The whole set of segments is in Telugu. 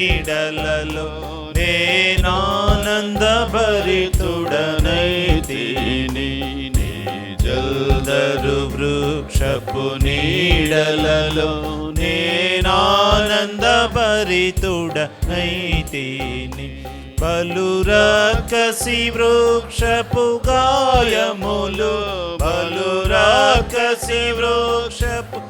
నీడలలో నేనానంద భరితుడనైతిని నీ జల్దరు వృక్షపు నీడలలో నేనానంద భరితుడనైతిని బలురకసి వృక్షపు గాయములు బలురకసి వృక్షపు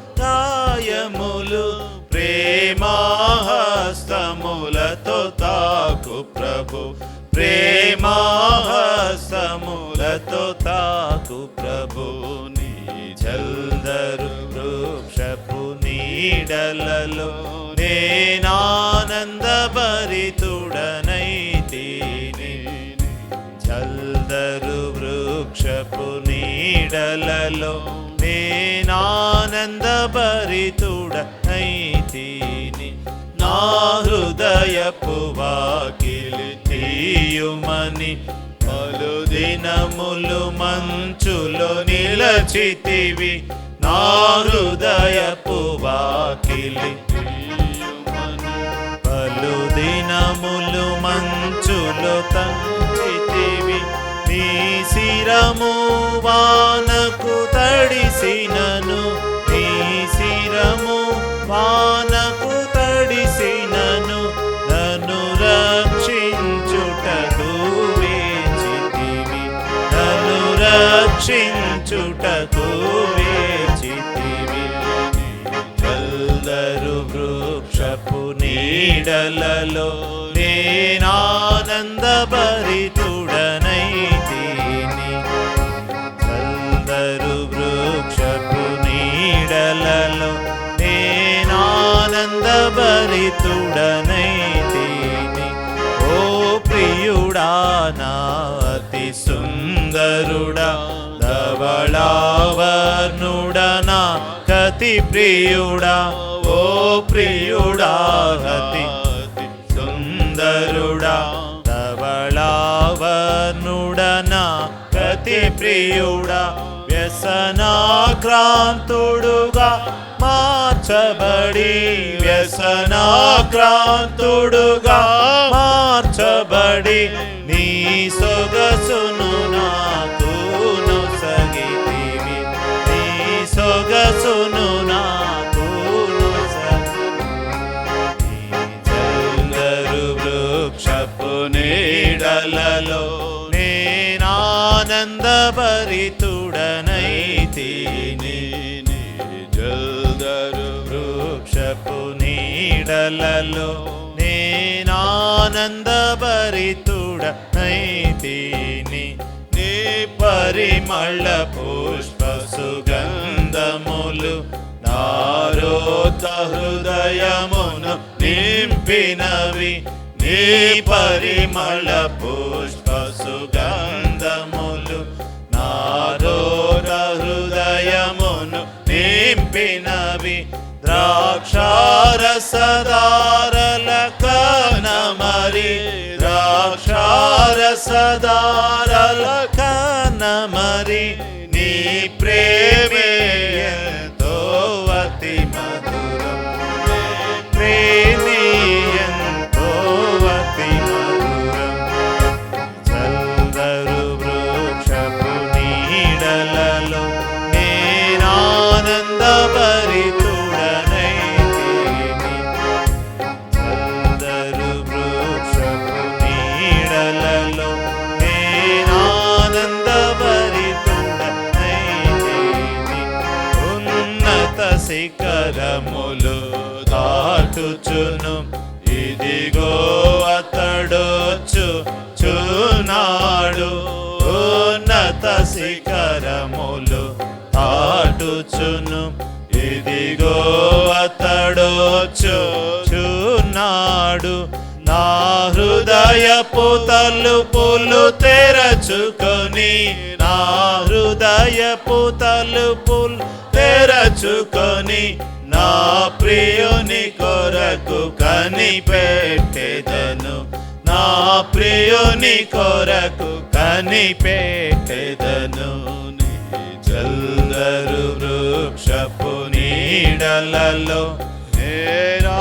ప్రేమాహస్తములతో తాకు ప్రభుని జల్దరు వృక్షపు నీడలలో నేనానంద భరితుడనైతీని జల్దరు వృక్షపు నీడలలో నేనానంద భరితుడనైతీని హృదయపు వాకిలి తీయుమని పలు దినములు మంచులో నిలచితివి. నా హృదయపు వాకిలి పలు దినములు మంచులో తంచితివి. నీ శిరము వానకు తడిసినను. రక్షించుటకు వేచితివి. కల్దరు వృక్షపు నీడలలో నేనానంద భరితుడనైతీని కల్దరు వృక్షపు నీడలలో నేనానంద భరితుడనైతీని ఓ ప్రియుడా నా అతి సుందరుడా ధవళావర్ణుడనా కతి ప్రియుడా ఓ ప్రియుడా అతి సుందరుడా. తవళావర్ణుడనా కతి ప్రియుడా వ్యసనాక్రాంతుడుగా మార్చబడి వ్యసనాక్రాంతుడుగా మార్చబడి నీ సొగసును నీడలలో నేనానంద భరితుడనైతీని జల్దరు వృక్షపు నీడలలో నేనానంద భరితుడనైతీని నీ పరిమళ పుష్ప సుగంధములు నారోత హృదయమును నింపినవి. నీ పరిమళ నింపినవి ద్రాక్షారసదారల కనమరి ద్రాక్షారసదారల కనమరి నీ ప్రేమే ఎంతో శిఖరములు దాటుచును. ఇదిగో అతడొచ్చు చునాడు. ఉన్నత శిఖరములు దాటుచును. ఇదిగో అతడొచ్చు చునాడు. నా హృదయపు తలుపులు తెరచుకొని నా హృదయపు తలుపులు తెరచుకొని నా ప్రియుని కొరకు కనిపెట్టెదను. నా ప్రియుని కొరకు కనిపెట్టెదను. చల్లరు వృక్షపు నీడలలో నేరా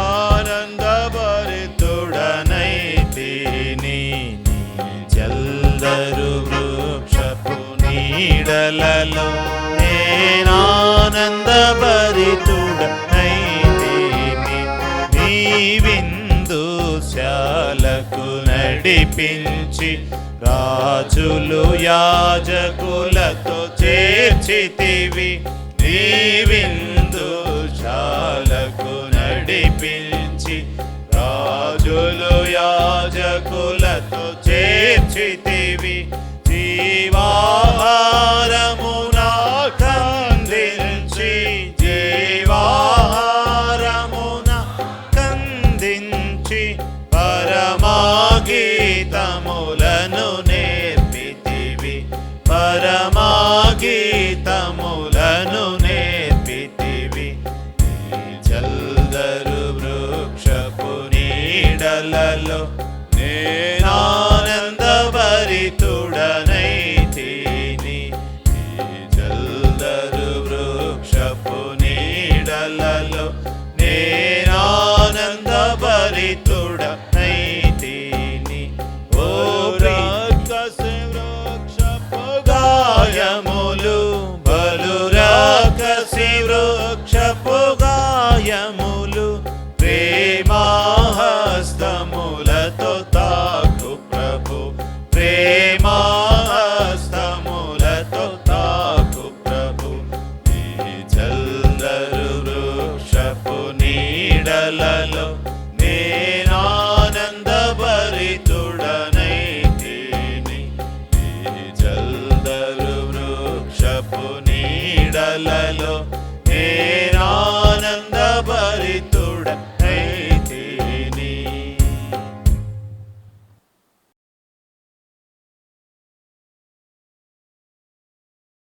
జల్దరు వృక్షపు నీడలలో నేనానంద నేనానందభరితుడనైతేమి? నీ విందుశాలకు నడిపించి రాజులు యాజకులతో చేర్చితివి. నీ విందుశాలకు నడిపించి రాజులు యాజకులతో చేర్చితివి జీవాహారము కందించి జీవాహారమున కందించి పరమాగీతములను నేర్పితివి. పరమాగీతములను నేర్పితివి. జల్దరు వృక్షపు నీడలలో నేనానందభరితుడనైతిని నీడలలో నేనానందభరితుడనైతిని love.